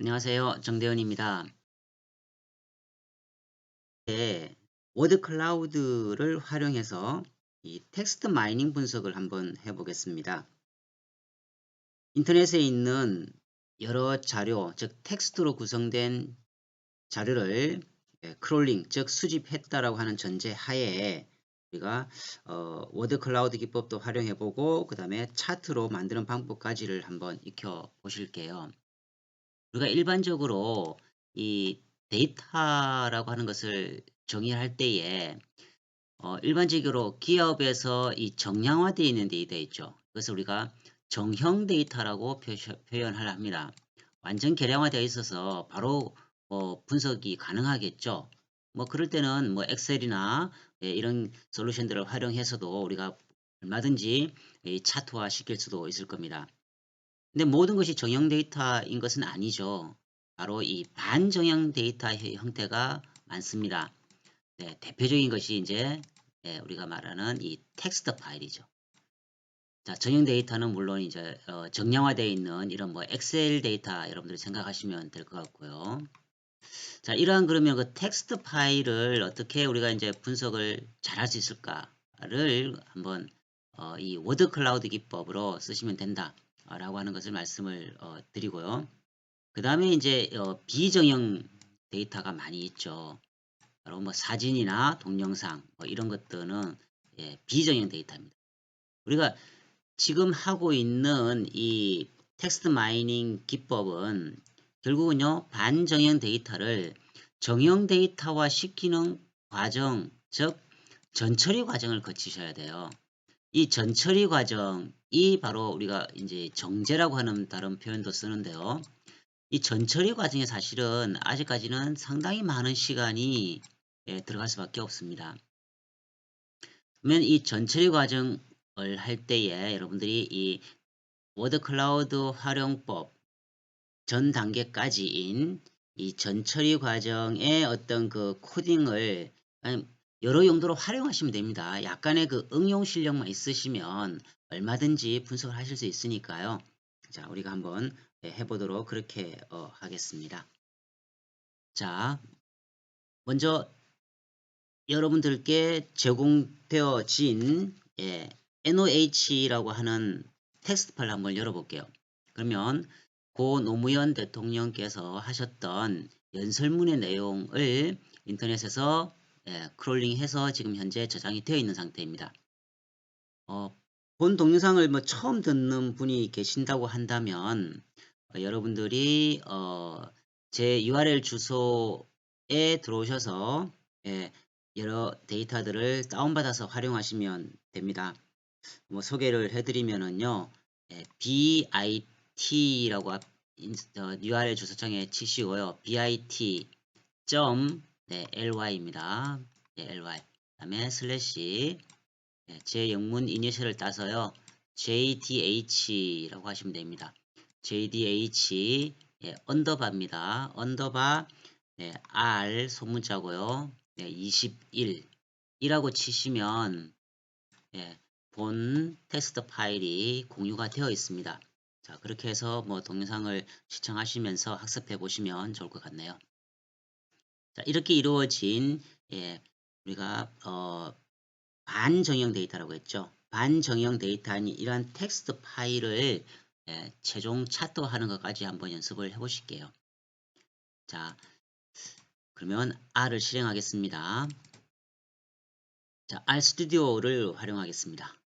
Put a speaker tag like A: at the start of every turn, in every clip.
A: 안녕하세요. 정대현입니다. 네, 워드 클라우드를 활용해서 이 텍스트 마이닝 분석을 한번 해보겠습니다. 인터넷에 있는 여러 자료, 즉 텍스트로 구성된 자료를 예, 크롤링, 즉 수집했다라고 하는 전제 하에 우리가 어, 워드 클라우드 기법도 활용해보고 그 다음에 차트로 만드는 방법까지를 한번 익혀 보실게요. 우리가 일반적으로 이 데이터라고 하는 것을 정의할 때에 어, 일반적으로 기업에서 이 정량화되어 있는 데이터 있죠. 그래서 우리가 정형 데이터라고 표현을 합니다. 완전 계량화되어 있어서 바로 어, 분석이 가능하겠죠. 뭐 그럴 때는 뭐 엑셀이나 예, 이런 솔루션들을 활용해서도 우리가 얼마든지 차트화 시킬 수도 있을 겁니다. 근데 모든 것이 정형 데이터인 것은 아니죠. 바로 이 반정형 데이터 형태가 많습니다. 네, 대표적인 것이 이제 네, 우리가 말하는 이 텍스트 파일이죠. 자, 정형 데이터는 물론 이제 어, 정량화되어 있는 이런 뭐 엑셀 데이터 여러분들이 생각하시면 될 것 같고요. 자, 이러한 그러면 그 텍스트 파일을 어떻게 우리가 이제 분석을 잘 할 수 있을까를 한번 어, 이 워드 클라우드 기법으로 쓰시면 된다. 라고 하는 것을 말씀을 어, 드리고요. 그 다음에 이제 어, 비정형 데이터가 많이 있죠. 바로 뭐 사진이나 동영상 뭐 이런 것들은 예, 비정형 데이터입니다. 우리가 지금 하고 있는 이 텍스트 마이닝 기법은 결국은요 반정형 데이터를 정형 데이터화 시키는 과정 즉 전처리 과정을 거치셔야 돼요. 이 전처리 과정 이 바로 우리가 이제 정제라고 하는 다른 표현도 쓰는데요. 이 전처리 과정에 사실은 아직까지는 상당히 많은 시간이 예, 들어갈 수밖에 없습니다. 그러면 이 전처리 과정을 할 때에 여러분들이 이 워드 클라우드 활용법 전 단계까지인 이 전처리 과정의 어떤 그 코딩을 여러 용도로 활용하시면 됩니다. 약간의 그 응용 실력만 있으시면 얼마든지 분석을 하실 수 있으니까요. 자, 우리가 한번 예, 해보도록 그렇게 어, 하겠습니다. 자, 먼저 여러분들께 제공되어진 예, NOH라고 하는 텍스트 파일 한번 열어볼게요. 그러면 고 노무현 대통령께서 하셨던 연설문의 내용을 인터넷에서 예, 크롤링해서 지금 현재 저장이 되어 있는 상태입니다. 어, 본 동영상을 뭐 처음 듣는 분이 계신다고 한다면 어, 여러분들이 어, 제 URL 주소에 들어오셔서 예, 여러 데이터들을 다운받아서 활용하시면 됩니다. 뭐 소개를 해드리면은요, 예, bit라고 어, URL 주소창에 치시고요, bit. 네, ly입니다. 네, ly. 그 다음에 슬래시 네, 제 영문 이니셜을 따서요. jdh라고 하시면 됩니다. jdh 예, 언더바입니다. 언더바 네, r 소문자고요. 네, 21 이라고 치시면 예, 본 텍스트 파일이 공유가 되어 있습니다. 자, 그렇게 해서 뭐 동영상을 시청하시면서 학습해 보시면 좋을 것 같네요. 자, 이렇게 이루어진 예, 우리가 어, 반정형 데이터라고 했죠. 반정형 데이터니 이러한 텍스트 파일을 예, 최종 차트화하는 것까지 한번 연습을 해보실게요. 자, 그러면 R을 실행하겠습니다. 자, R 스튜디오를 활용하겠습니다.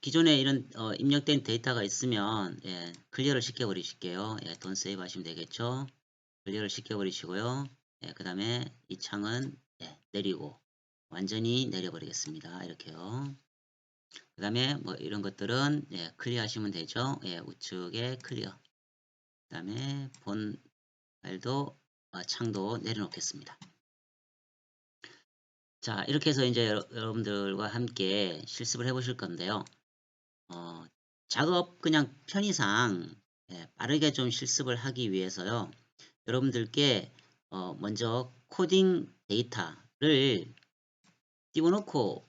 A: 기존에 이런 어, 입력된 데이터가 있으면 예, 클리어를 시켜버리실게요. 예, 돈 세이브 하시면 되겠죠. 클리어를 시켜버리시고요. 예, 그 다음에 이 창은 예, 내리고 완전히 내려버리겠습니다. 이렇게요. 그 다음에 뭐 이런 것들은 예, 클리어 하시면 되죠. 예, 우측에 클리어. 그 다음에 본 파일도 어, 창도 내려놓겠습니다. 자 이렇게 해서 이제 여러분들과 함께 실습을 해 보실 건데요. 어, 작업 그냥 편의상 예, 빠르게 좀 실습을 하기 위해서요. 여러분들께 어, 먼저 코딩 데이터를 띄워놓고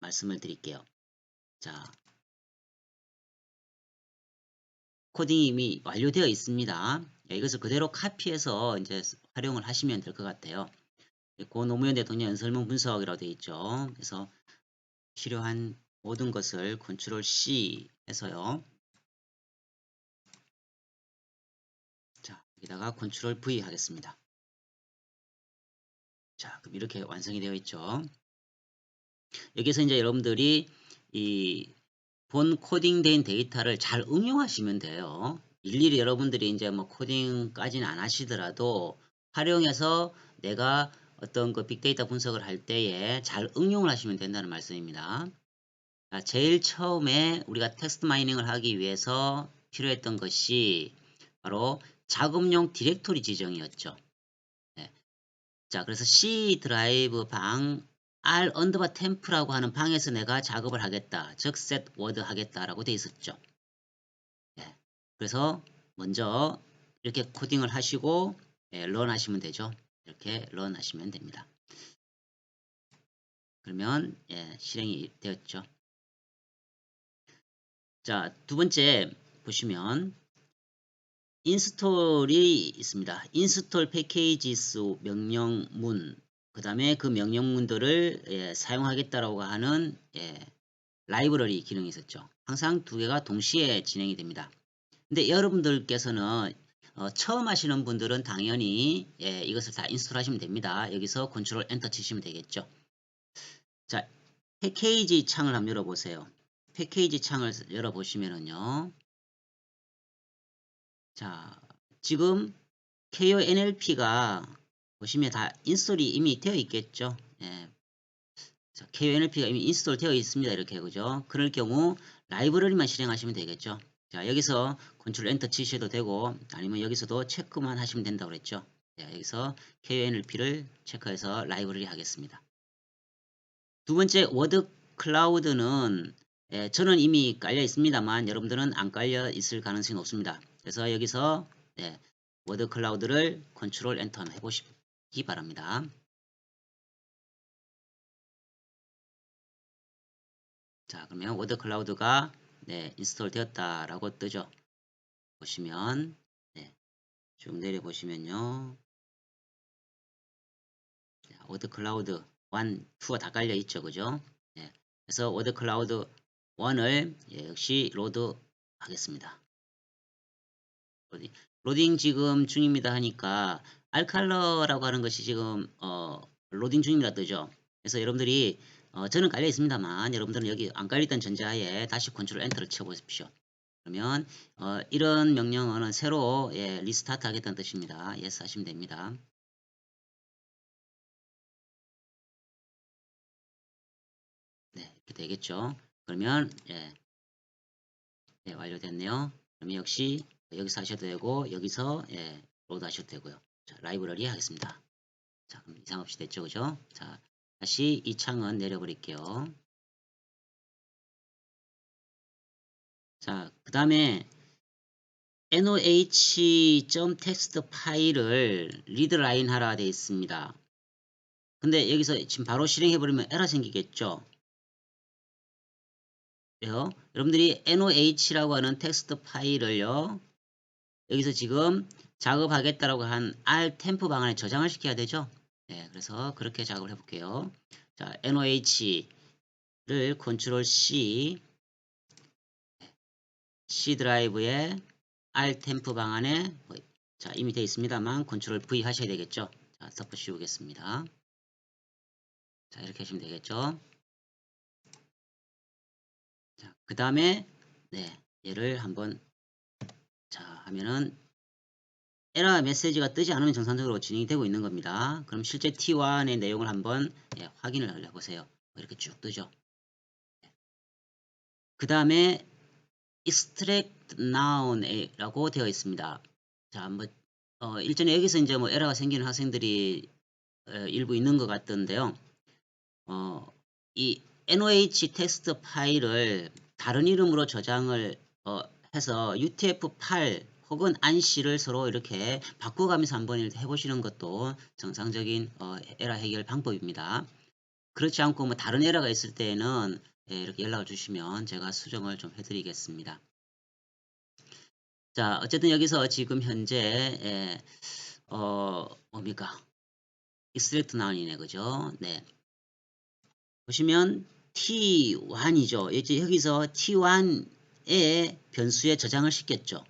A: 말씀을 드릴게요. 자, 코딩이 이미 완료되어 있습니다. 예, 이것을 그대로 카피해서 이제 활용을 하시면 될 것 같아요. 예, 고 노무현 대통령 연설문 분석이라고 되어 있죠. 그래서 필요한 모든 것을 컨트롤 C 해서요. 자, 여기다가 컨트롤 V 하겠습니다. 자, 그럼 이렇게 완성이 되어 있죠. 여기서 이제 여러분들이 이 본 코딩된 데이터를 잘 응용하시면 돼요. 일일이 여러분들이 이제 뭐 코딩까지는 안 하시더라도 활용해서 내가 어떤 그 빅데이터 분석을 할 때에 잘 응용을 하시면 된다는 말씀입니다. 자, 제일 처음에 우리가 텍스트 마이닝을 하기 위해서 필요했던 것이 바로 작업용 디렉토리 지정이었죠. 네. 자, 그래서 C 드라이브 방 R 언더바 템프라고 하는 방에서 내가 작업을 하겠다. 즉, set word 하겠다라고 돼 있었죠. 네. 그래서 먼저 이렇게 코딩을 하시고 예, 런 하시면 되죠. 이렇게 런 하시면 됩니다. 그러면 예, 실행이 되었죠. 자, 두 번째 보시면 인스톨이 있습니다. 인스톨 패키지스 명령문 그 다음에 그 명령문들을 예, 사용하겠다라고 하는 예, 라이브러리 기능이 있었죠. 항상 두 개가 동시에 진행이 됩니다. 근데 여러분들께서는 어, 처음 하시는 분들은 당연히 예, 이것을 다 인스톨 하시면 됩니다. 여기서 컨트롤 엔터 치시면 되겠죠. 자, 패키지 창을 한번 열어보세요. 패키지 창을 열어보시면은요. 자, 지금 KONLP가 보시면 다 인스톨이 이미 되어 있겠죠. 예. 자, KONLP가 이미 인스톨 되어 있습니다. 이렇게 그죠? 그럴 경우 라이브러리만 실행하시면 되겠죠. 자, 여기서 컨트롤 엔터 치셔도 되고 아니면 여기서도 체크만 하시면 된다고 그랬죠. 자, 여기서 KONLP를 체크해서 라이브러리 하겠습니다. 두 번째 워드 클라우드는 예, 저는 이미 깔려 있습니다만 여러분들은 안 깔려 있을 가능성이 높습니다. 그래서 여기서 예, 워드 클라우드를 컨트롤 엔터 해보시기 바랍니다. 자 그러면 워드 클라우드가 네, 인스톨 되었다라고 뜨죠. 보시면 네, 쭉 내려 보시면요. 워드 클라우드 1, 2가 다 깔려 있죠. 그죠? 네, 그래서 워드 클라우드 1을 예, 역시 로드 하겠습니다. 로딩. 지금 중입니다 하니까 알칼러라고 하는 것이 지금 어, 로딩 중입니다 뜨죠. 그래서 여러분들이 어, 저는 깔려 있습니다만 여러분들은 여기 안 깔려있던 전자에 다시 컨트롤 엔터를 쳐보십시오. 그러면 어, 이런 명령어는 새로 예, 리스타트 하겠다는 뜻입니다. yes 하시면 됩니다. 네, 이렇게 되겠죠. 그러면 예, 네, 완료됐네요. 그러면 역시 여기서 하셔도 되고 여기서 예, 로드 하셔도 되고요. 자, 라이브러리 하겠습니다. 자, 그럼 이상 없이 됐죠, 그죠? 자, 다시 이 창은 내려버릴게요. 자, 그 다음에 noh.txt 파일을 리드 라인 하라 되어 있습니다. 근데 여기서 지금 바로 실행해버리면 에러 생기겠죠? 여러분들이 noh라고 하는 텍스트 파일을요. 여기서 지금 작업하겠다라고 한 R 템프 방안에 저장을 시켜야 되죠. 네, 그래서 그렇게 작업을 해볼게요. 자, NOH를 컨트롤 C, C 드라이브에 R 템프 방안에 뭐, 자 이미 되어 있습니다만 컨트롤 V 하셔야 되겠죠. 자, 서프 씌우겠습니다. 자, 이렇게 하시면 되겠죠. 자, 그 다음에 네, 얘를 한번 자 하면은 에러 메시지가 뜨지 않으면 정상적으로 진행이 되고 있는 겁니다. 그럼 실제 T1의 내용을 한번 예, 확인을 해보세요. 뭐 이렇게 쭉 뜨죠. 그 다음에 extract noun이라고 되어 있습니다. 자, 뭐 어, 일전에 여기서 이제 뭐 에러가 생기는 학생들이 어, 일부 있는 것 같던데요. 어, 이 noh 텍스트 파일을 다른 이름으로 저장을 어, 해서 UTF-8 혹은 안시를 서로 이렇게 바꿔가면서 한번 해보시는 것도 정상적인 어, 에러 해결 방법입니다. 그렇지 않고 뭐 다른 에러가 있을 때에는 예, 이렇게 연락을 주시면 제가 수정을 좀 해드리겠습니다. 자, 어쨌든 여기서 지금 현재 에, 어 뭡니까? extract noun이네, 그죠? 네. 보시면 t1이죠. 이제 여기서 t1의 변수에 저장을 시켰죠.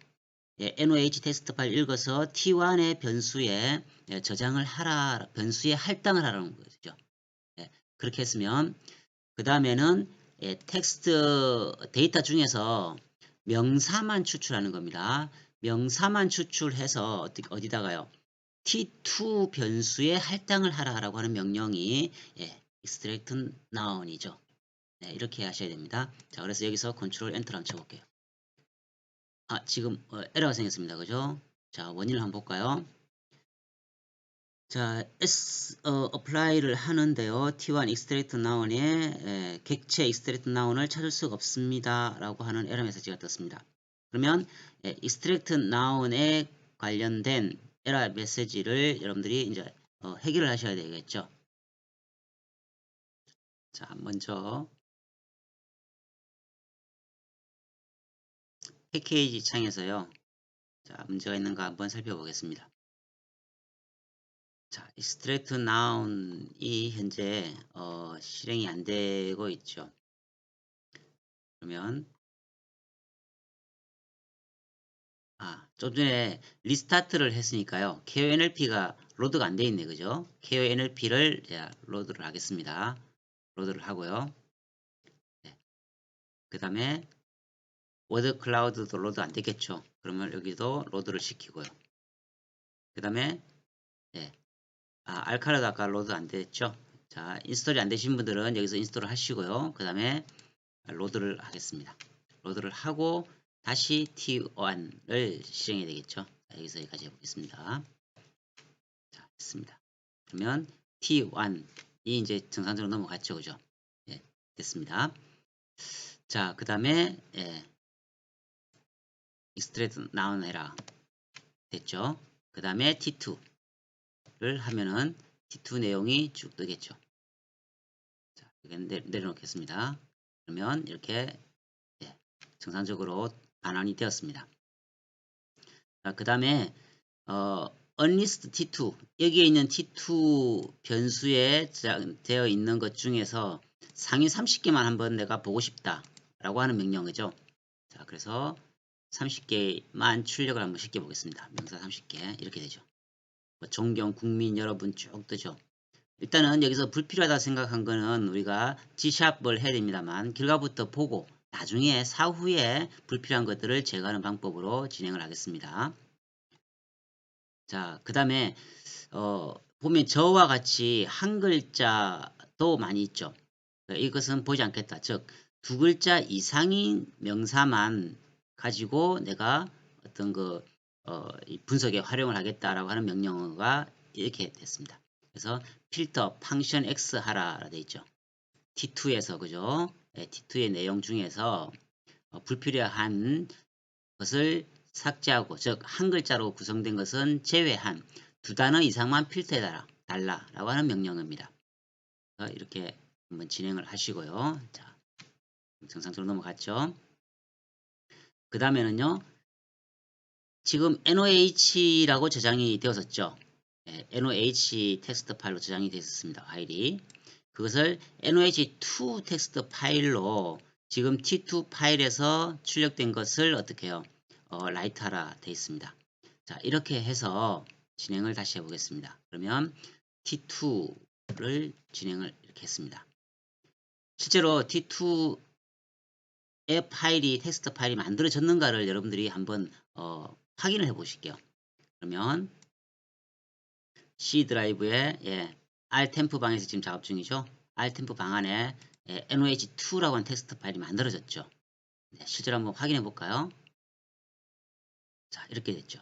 A: 예, NOH 텍스트 파일 읽어서 T1의 변수에 예, 저장을 하라, 변수에 할당을 하라는 거죠. 예, 그렇게 했으면 그 다음에는 예, 텍스트 데이터 중에서 명사만 추출하는 겁니다. 명사만 추출해서 어디, 어디다가요? T2 변수에 할당을 하라라고 하는 명령이 예, extract noun이죠. 네, 이렇게 하셔야 됩니다. 자, 그래서 여기서 컨트롤 엔터를 한번 쳐볼게요. 아, 지금 어, 에러가 생겼습니다. 그죠? 자, 원인을 한번 볼까요? 자, S 어, apply를 하는데요. T1 extract noun에 에, 객체 extract noun을 찾을 수가 없습니다. 라고 하는 에러 메시지가 떴습니다. 그러면 에, extract noun에 관련된 에러 메시지를 여러분들이 이제 어, 해결을 하셔야 되겠죠. 자, 먼저 패키지 창에서요. 자, 문제가 있는가 한번 살펴보겠습니다. 자, extract noun이 현재 어, 실행이 안 되고 있죠. 그러면 아, 좀 전에 리스타트를 했으니까요. KONLP가 로드가 안 돼 있네. 그죠? KONLP를 로드를 하겠습니다. 로드를 하고요. 네. 그 다음에 워드 클라우드도 로드 안 되겠죠. 그러면 여기도 로드를 시키고요. 그 다음에 예. 아, 알카라도 아까 로드 안 됐죠. 자, 인스톨이 안 되신 분들은 여기서 인스톨을 하시고요. 그 다음에 로드를 하겠습니다. 로드를 하고 다시 T1을 실행해야 되겠죠. 자, 여기서 여기까지 해보겠습니다. 자, 됐습니다. 그러면 T1이 이제 정상적으로 넘어갔죠. 그죠? 예, 됐습니다. 자, 그 다음에 예, extract noun 해라. 됐죠? 그 다음에 T2를 하면은 T2 내용이 쭉 뜨겠죠. 자, 내, 내려놓겠습니다. 그러면 이렇게 예, 정상적으로 반환이 되었습니다. 그 다음에 어, unlist t2 여기에 있는 t2 변수에 되어 있는 것 중에서 상위 30개만 한번 내가 보고 싶다 라고 하는 명령이죠. 자 그래서 30개만 출력을 한번 시켜 보겠습니다. 명사 30개 이렇게 되죠. 뭐 존경 국민 여러분 쭉 뜨죠. 일단은 여기서 불필요하다 생각한 거는 우리가 G샵을 해야 됩니다만 결과부터 보고 나중에 사후에 불필요한 것들을 제거하는 방법으로 진행을 하겠습니다. 자, 그 다음에 어, 보면 저와 같이 한 글자도 많이 있죠. 이것은 보지 않겠다. 즉, 두 글자 이상인 명사만 가지고 내가 어떤 그 어, 분석에 활용을 하겠다라고 하는 명령어가 이렇게 됐습니다. 그래서 필터 펑션 X 하라 되어 있죠. T2에서 그죠? 네, T2의 내용 중에서 어, 불필요한 것을 삭제하고 즉 한 글자로 구성된 것은 제외한 두 단어 이상만 필터해 달라 달라 라고 하는 명령입니다. 이렇게 한번 진행을 하시고요. 자, 정상적으로 넘어갔죠. 그 다음에는요. 지금 NOH라고 저장이 되었었죠. 네, NOH 텍스트 파일로 저장이 되었습니다. 파일이. 그것을 NOH2 텍스트 파일로 지금 T2 파일에서 출력된 것을 어떻게 해요? 어, 라이트하라 되어 있습니다. 자, 이렇게 해서 진행을 다시 해보겠습니다. 그러면 T2를 진행을 이렇게 했습니다. 실제로 T2 의 파일이 텍스트 파일이 만들어졌는가를 여러분들이 한번 어, 확인을 해 보실게요. 그러면 C 드라이브에 예, R템프 방에서 지금 작업 중이죠. R템프 방 안에 예, NOH2라고 하는 텍스트 파일이 만들어졌죠. 네, 실제로 한번 확인해 볼까요? 자 이렇게 됐죠.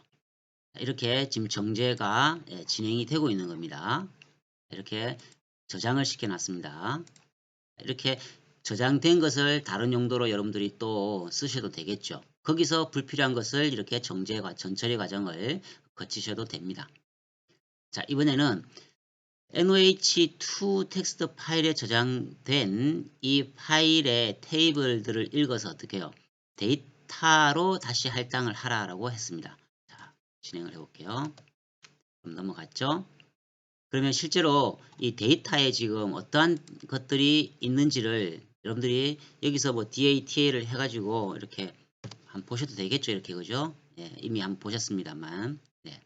A: 이렇게 지금 정제가 예, 진행이 되고 있는 겁니다. 이렇게 저장을 시켜 놨습니다. 이렇게 저장된 것을 다른 용도로 여러분들이 또 쓰셔도 되겠죠. 거기서 불필요한 것을 이렇게 정제 과 전처리 과정을 거치셔도 됩니다. 자, 이번에는 NOH2 텍스트 파일에 저장된 이 파일의 테이블들을 읽어서 어떻게 해요? 데이터 데이터로 다시 할당을 하라라고 했습니다. 자, 진행을 해볼게요. 그럼 넘어갔죠? 그러면 실제로 이 데이터에 지금 어떠한 것들이 있는지를 여러분들이 여기서 뭐 DATA를 해가지고 이렇게 한번 보셔도 되겠죠. 이렇게 그죠? 예, 이미 한번 보셨습니다만. 네.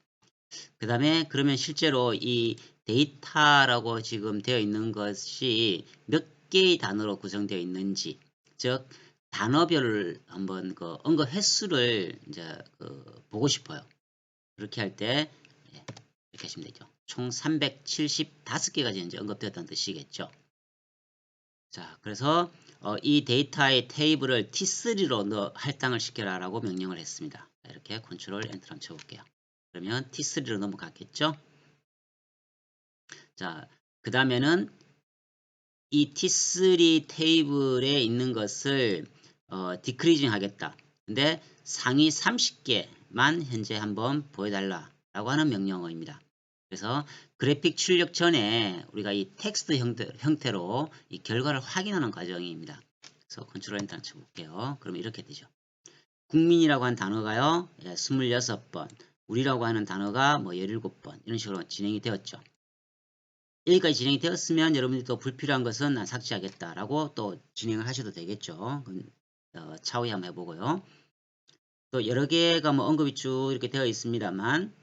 A: 그 다음에 그러면 실제로 이 데이터라고 지금 되어 있는 것이 몇 개의 단어로 구성되어 있는지, 즉 단어별을 한번 그 언급 횟수를 이제 그 보고 싶어요. 그렇게 할때 예, 이렇게 하시면 되죠. 총 375개가 이제 언급되었다는 뜻이겠죠. 자, 그래서 어, 이 데이터의 테이블을 T3로 넣어 할당을 시켜라 라고 명령을 했습니다. 이렇게 컨트롤 엔터 한번 쳐볼게요. 그러면 T3로 넘어갔겠죠. 자, 그 다음에는 이 T3 테이블에 있는 것을 어, 디크리징 하겠다. 근데 상위 30개만 현재 한번 보여달라 라고 하는 명령어입니다. 그래서 그래픽 출력 전에 우리가 이 텍스트 형태, 로이 결과를 확인하는 과정입니다. 그래서 컨트롤 엔터 쳐볼게요. 그러면 이렇게 되죠. 국민이라고 한 단어가요. 예, 26번, 우리라고 하는 단어가 뭐 17번 이런 식으로 진행이 되었죠. 여기까지 진행이 되었으면 여러분들이 또 불필요한 것은 난 삭제하겠다라고 또 진행을 하셔도 되겠죠. 어, 차후에 한번 해보고요. 또 여러 개가 뭐 언급이 쭉 이렇게 되어 있습니다만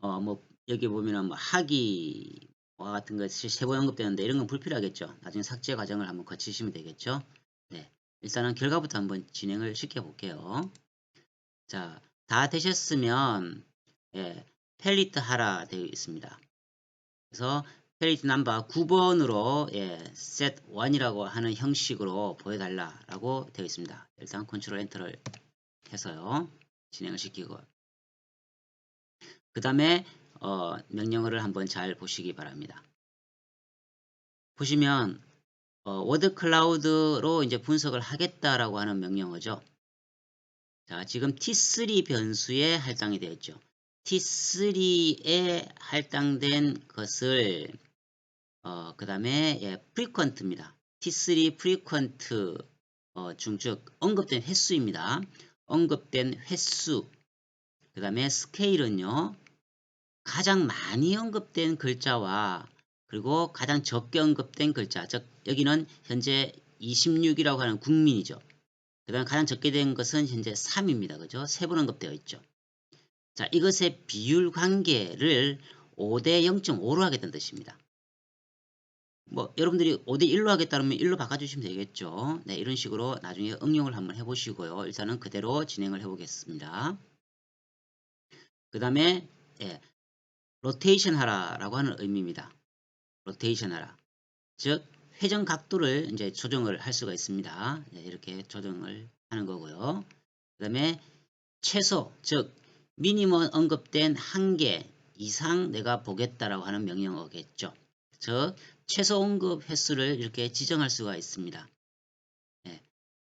A: 어, 뭐 여기 보면은 뭐 하기와 같은 것이 세번 언급되는데 이런 건 불필요하겠죠. 나중에 삭제 과정을 한번 거치시면 되겠죠. 네. 일단은 결과부터 한번 진행을 시켜 볼게요. 자, 다 되셨으면 예, 펠리트 하라 되어 있습니다. 그래서 펠리트 넘버 9번으로 예, set 1이라고 하는 형식으로 보여달라라고 되어 있습니다. 일단 컨트롤 엔터를 해서요. 진행을 시키고 그 다음에 어, 명령어를 한번 잘 보시기 바랍니다. 보시면 어, 워드 클라우드로 이제 분석을 하겠다라고 하는 명령어죠. 자, 지금 T3 변수에 할당이 되어 있죠. T3에 할당된 것을 어, 그 다음에 예, frequent입니다. T3 frequent 어, 중즉 언급된 횟수입니다. 언급된 횟수 그 다음에 스케일은요. 가장 많이 언급된 글자와 그리고 가장 적게 언급된 글자 즉 여기는 현재 26이라고 하는 국민이죠. 그 다음 가장 적게 된 것은 현재 3입니다. 그죠? 세 번 언급되어 있죠. 자 이것의 비율 관계를 5대 0.5로 하겠다는 뜻입니다. 뭐 여러분들이 5대 1로 하겠다면 1로 바꿔주시면 되겠죠. 네, 이런 식으로 나중에 응용을 한번 해보시고요. 일단은 그대로 진행을 해보겠습니다. 그 다음에 예, 로테이션 하라라고 하는 의미입니다. 로테이션 하라. 즉 회전 각도를 이제 조정을 할 수가 있습니다. 네, 이렇게 조정을 하는 거고요. 그 다음에 최소 즉 미니멈 언급된 한 개 이상 내가 보겠다라고 하는 명령어겠죠. 즉 최소 언급 횟수를 이렇게 지정할 수가 있습니다. 네,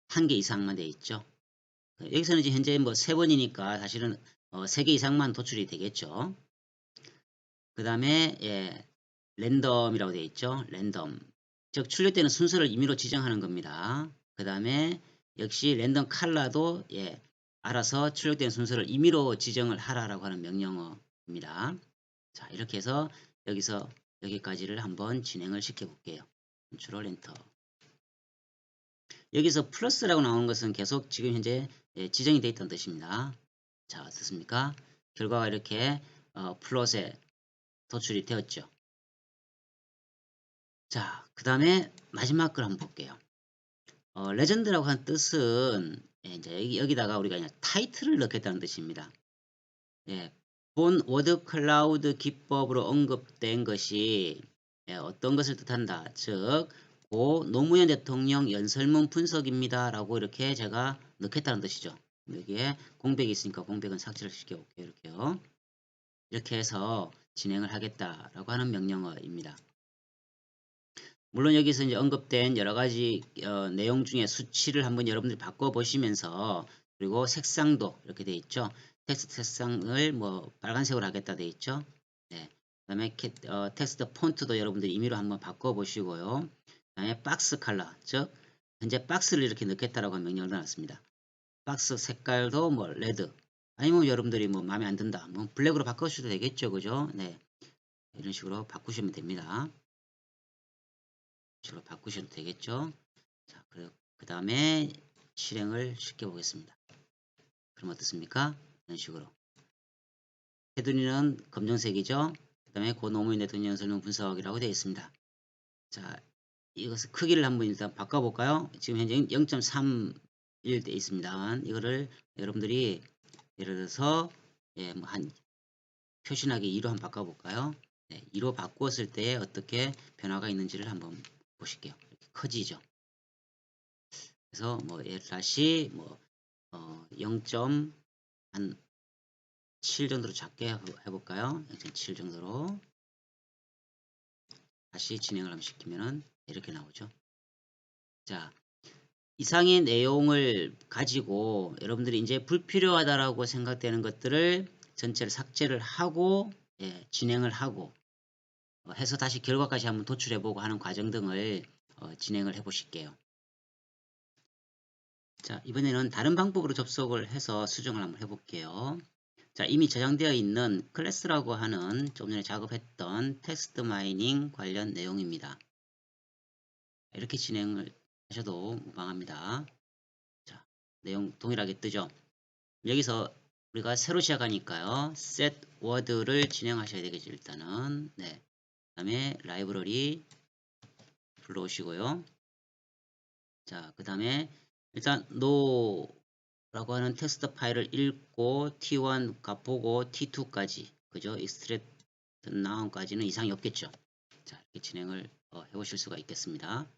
A: 한개 이상만 돼 있죠. 여기서는 이제 현재 뭐 세 번이니까 사실은 어, 3개 이상만 도출이 되겠죠. 그 다음에 예, 랜덤이라고 되어 있죠. 랜덤. 즉 출력되는 순서를 임의로 지정하는 겁니다. 그 다음에 역시 랜덤 칼라도 예, 알아서 출력된 순서를 임의로 지정을 하라라고 하는 명령어입니다. 자 이렇게 해서 여기서 여기까지를 한번 진행을 시켜 볼게요. 컨트롤 엔터 여기서 플러스라고 나오는 것은 계속 지금 현재 예, 지정이 되어 있다는 뜻입니다. 자 어떻습니까? 결과가 이렇게 어, 플롯에 도출이 되었죠. 자, 그 다음에 마지막 걸 한번 볼게요. 어, 레전드라고 한 뜻은 예, 이제 여기, 여기 다가 우리가 그냥 타이틀을 넣겠다는 뜻입니다. 예, 본 워드 클라우드 기법으로 언급된 것이 예, 어떤 것을 뜻한다. 즉, 고 노무현 대통령 연설문 분석입니다. 라고 이렇게 제가 넣겠다는 뜻이죠. 여기에 공백이 있으니까 공백은 삭제를 시켜볼게요. 이렇게요. 이렇게 해서 진행을 하겠다라고 하는 명령어입니다. 물론 여기서 이제 언급된 여러 가지 어, 내용 중에 수치를 한번 여러분들이 바꿔보시면서 그리고 색상도 이렇게 돼 있죠. 텍스트 색상을 뭐 빨간색으로 하겠다 돼 있죠. 네. 그 다음에 어, 텍스트 폰트도 여러분들이 임의로 한번 바꿔보시고요. 그 다음에 박스 컬러, 즉 현재 박스를 이렇게 넣겠다라고 명령을 넣었습니다. 박스 색깔도 뭐 레드 아니면 여러분들이 뭐 마음에 안 든다. 뭐 블랙으로 바꾸셔도 되겠죠. 그죠? 네. 이런 식으로 바꾸시면 됩니다. 식으로 바꾸셔도 되겠죠? 자 그 다음에 실행을 시켜 보겠습니다. 그럼 어떻습니까? 이런 식으로. 테두리는 검정색이죠? 그 다음에 고노무인의 돈연 설명 분석이라고 되어 있습니다. 자 이것을 크기를 한번 일단 바꿔볼까요? 지금 현재 0.31 되어 있습니다 이거를 여러분들이 예를 들어서 예, 뭐 한 표시나기 2로 한번 바꿔볼까요? 네, 2로 바꾸었을 때 어떻게 변화가 있는지를 한번 보실게요. 이렇게 커지죠. 그래서 뭐 예를 다시 뭐 어, 0.7 정도로 작게 해볼까요? 0.7 정도로 다시 진행을 한번 시키면은 이렇게 나오죠. 자, 이상의 내용을 가지고 여러분들이 이제 불필요하다라고 생각되는 것들을 전체를 삭제를 하고 예, 진행을 하고 어, 해서 다시 결과까지 한번 도출해보고 하는 과정 등을 어, 진행을 해 보실게요. 자 이번에는 다른 방법으로 접속을 해서 수정을 한번 해볼게요. 자 이미 저장되어 있는 클래스라고 하는 좀 전에 작업했던 텍스트 마이닝 관련 내용입니다. 이렇게 진행을 하셔도 무방합니다. 자, 내용 동일하게 뜨죠. 여기서 우리가 새로 시작하니까요. set word를 진행하셔야 되겠죠. 일단은 네. 그 다음에 라이브러리 불러오시고요. 자, 그 다음에 일단 no 라고 하는 텍스트 파일을 읽고 t1 값 보고 t2까지 그죠? extract noun까지는 이상이 없겠죠. 자, 이렇게 진행을 어, 해보실 수가 있겠습니다.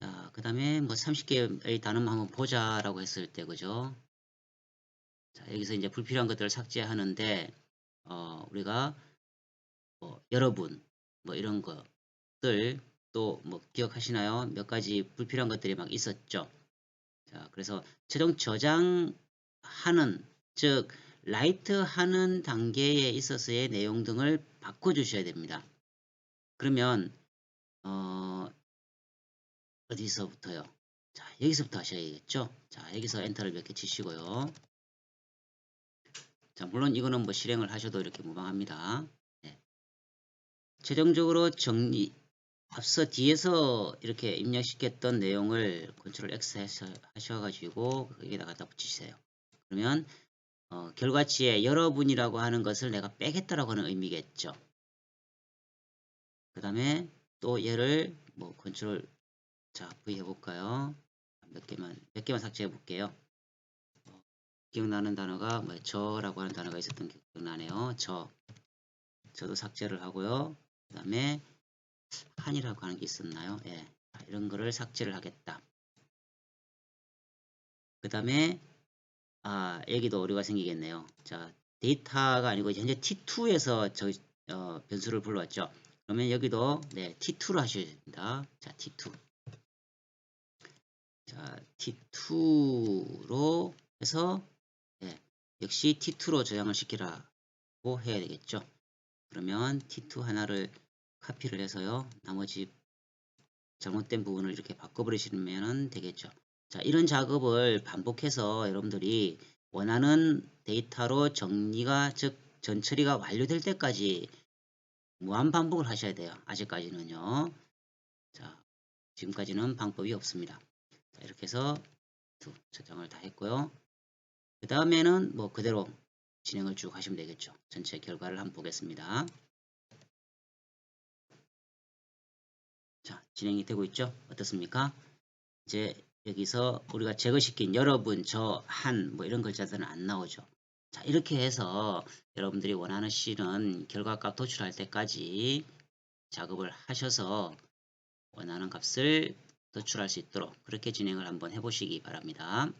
A: 자, 그 다음에 뭐 30개의 단어만 한번 보자라고 했을 때, 그죠? 자, 여기서 이제 불필요한 것들을 삭제하는데, 어, 우리가, 뭐, 여러분, 뭐 이런 것들, 또 뭐 기억하시나요? 몇 가지 불필요한 것들이 막 있었죠. 자, 그래서 최종 저장하는, 즉, 라이트 하는 단계에 있어서의 내용 등을 바꿔주셔야 됩니다. 그러면, 어, 어디서부터요? 자, 여기서부터 하셔야겠죠? 자, 여기서 엔터를 몇 개 치시고요. 자, 물론 이거는 뭐 실행을 하셔도 이렇게 무방합니다. 네. 최종적으로 정리, 앞서 뒤에서 이렇게 입력시켰던 내용을 컨트롤 X 하셔가지고 여기다 갖다 붙이세요. 그러면 어, 결과치에 여러분이라고 하는 것을 내가 빼겠다라고 하는 의미겠죠. 그 다음에 또 얘를 뭐 컨트롤 자, V 해볼까요? 몇 개만, 몇 개만 삭제해 볼게요. 어, 기억나는 단어가 뭐 저라고 하는 단어가 있었던 게 기억나네요. 저. 저도 삭제를 하고요. 그 다음에 한이라고 하는 게 있었나요? 예. 이런 거를 삭제를 하겠다. 그 다음에 아, 여기도 오류가 생기겠네요. 자, 데이터가 아니고 현재 T2에서 저 어, 변수를 불러왔죠. 그러면 여기도 네, T2로 하셔야 됩니다. 자, T2. 자, T2로 해서 네, 역시 T2로 저장을 시키라고 해야 되겠죠. 그러면 T2 하나를 카피를 해서요. 나머지 잘못된 부분을 이렇게 바꿔버리시면 되겠죠. 자, 이런 작업을 반복해서 여러분들이 원하는 데이터로 정리가 즉 전처리가 완료될 때까지 무한 반복을 하셔야 돼요. 아직까지는요. 자, 지금까지는 방법이 없습니다. 자, 이렇게 해서 두 저장을 다 했고요. 그 다음에는 뭐 그대로 진행을 쭉 하시면 되겠죠. 전체 결과를 한번 보겠습니다. 자, 진행이 되고 있죠? 어떻습니까? 이제 여기서 우리가 제거시킨 여러분, 저, 한, 뭐 이런 글자들은 안 나오죠. 자, 이렇게 해서 여러분들이 원하는 C는 결과값 도출할 때까지 작업을 하셔서 원하는 값을 도출할 수 있도록 그렇게 진행을 한번 해보시기 바랍니다.